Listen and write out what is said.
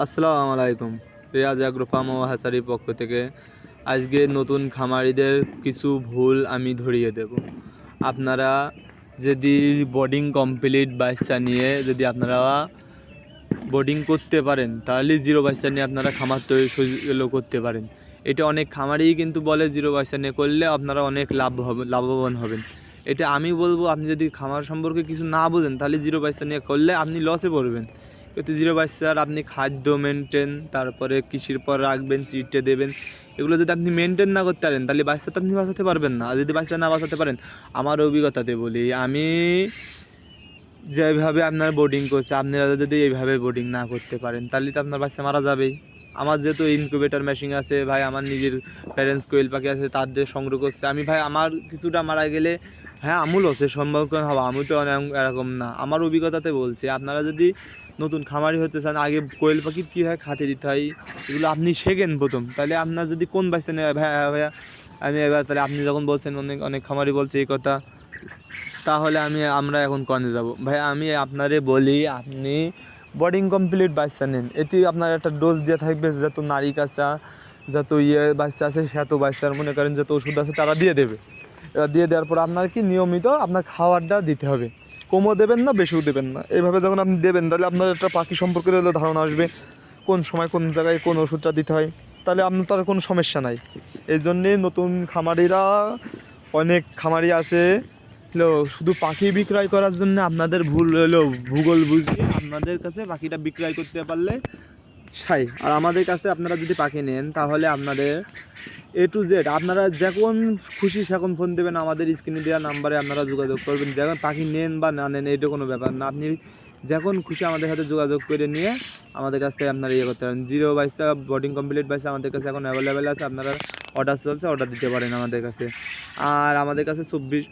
আসসালামু আলাইকুম। Riaz agro farm ও হ্যাচারির পক্ষ থেকে আজকে নতুন খামারিদের কিছু ভুল আমি ধরিয়ে দেব। আপনারা যদি বোর্ডিং কমপ্লিট বাচ্চা নিয়ে যদি আপনারা বোর্ডিং করতে পারেন, তাহলে জিরো বাচ্চা নিয়ে আপনারা খামার তৈরি সজলো করতে পারেন। এটা অনেক খামারই কিন্তু বলে জিরো বাচ্চা নিয়ে করলে আপনারা অনেক লাভ হবে, লাভবান হবেন। এটা আমি বলব, আপনি যদি খামার সম্পর্কে কিছু না বোঝেন, তাহলে জিরো বাচ্চা নিয়ে করলে আপনি লসে পড়বেন। এতে জিরো বাচ্চার আপনি খাদ্য মেনটেন তারপরে কৃষির পর রাখবেন, চিটে দেবেন। এগুলো যদি আপনি মেনটেন না করতে পারেন, তাহলে বাচ্চা তো আপনি বাঁচাতে পারবেন না। আর যদি বাচ্চা না বাঁচাতে পারেন, আমার অভিজ্ঞতাতে বলি, আমি যেভাবে আপনার বোর্ডিং করছে, আপনারা যদি এইভাবে বোর্ডিং না করতে পারেন, তাহলে তো আপনার বাচ্চা মারা যাবেই। আমার যেহেতু ইনকিউবেটর মেশিন আছে, ভাই, আমার নিজের প্যারেন্টস কোয়েল পাখি আছে, তার দিয়ে সংগ্রহ করছে। আমি, ভাই, আমার কিছুটা মারা গেলে হ্যাঁ আমু লসের সম্মুখীন হবে? আমি তো এরকম না। আমার অভিজ্ঞতাতে বলছি, আপনারা যদি নতুন খামারি হতে চান, আগে কোয়েল পাখির কীভাবে খাতে দিতে হয়, এগুলো আপনি শেখেন প্রথম। তাহলে আপনার যদি কোন বাচ্চা নেবে ভাইয়া ভাইয়া আমি এবার তাহলে আপনি যখন বলছেন, অনেক অনেক খামারি বলছে এই কথা, তাহলে আমি, আমরা এখন কনে যাব। ভাই, আমি আপনারে বলি, আপনি বোর্ডিং কমপ্লিট বাচ্চা নেন। এতে আপনার একটা ডোজ দেওয়া থাকবে, যত নারী কাঁচা, যত ইয়ে বাচ্চা আছে, সে এত বাচ্চার, মনে করেন যত ওষুধ আছে, তারা দিয়ে দেবে। দিয়ে দেওয়ার পর আপনার কি নিয়মিত আপনার খাবারটা দিতে হবে। কমও দেবেন না, বেশিও দেবেন না। এইভাবে যখন আপনি দেবেন, তাহলে আপনার একটা পাখি সম্পর্কে ধারণা আসবে, কোন সময় কোন জায়গায় কোন ওষুধটা দিতে হয়। তাহলে আপনার তার কোনো সমস্যা নাই। এই জন্যে নতুন খামারিরা, অনেক খামারি আছে, হলো শুধু পাখি বিক্রয় করার জন্য আপনাদের ভুল হলো, ভূগোল বুঝিয়ে আপনাদের কাছে পাখিটা বিক্রয় করতে পারলে সাই আর আমাদের কাছে আপনারা যদি পাখি নেন, তাহলে আপনাদের এ টু জেড আপনারা যখন খুশি সেখন ফোন দেবেন, আমাদের স্ক্রিনে দেওয়া নাম্বারে আপনারা যোগাযোগ করবেন। যখন পাখি নেন বা না নেন, এটা কোনো ব্যাপার না। আপনি যখন খুশি আমাদের সাথে যোগাযোগ করে নিয়ে আমাদের কাছ থেকে আপনারা ইয়ে করতে পারেন। জিরো বাইশটা বোর্ডিং কমপ্লিট বাইসে আমাদের কাছে এখন অ্যাভেলেবেল আছে। আপনারা অর্ডার চলছে অর্ডার দিতে পারেন আমাদের কাছে। আর আমাদের কাছে চব্বিশ